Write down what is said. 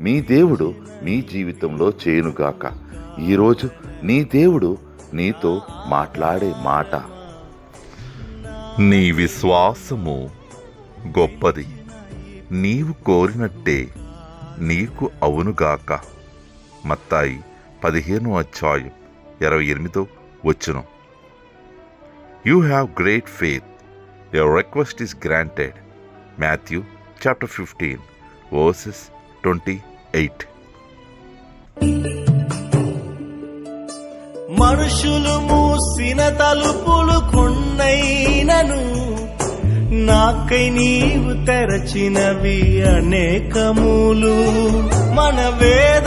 మీ దేవుడు మీ జీవితంలో చేయనుగాక. ఈరోజు నీ దేవుడు నీతో మాట్లాడే మాట. నీ విశ్వాసము గొప్పది. నీవు కోరినట్టే నీకు అవునుగాక. మత్తాయి పదిహేను అధ్యాయం ఇరవై ఎనిమిదో వచ్చును you have great faith your request is granted. Matthew chapter fifteen verses twenty eight. మనుషులు మూసిన తలుపులు కొన్నైనను నాకై నీవు తెరచినవి అనేకములు. మన వేద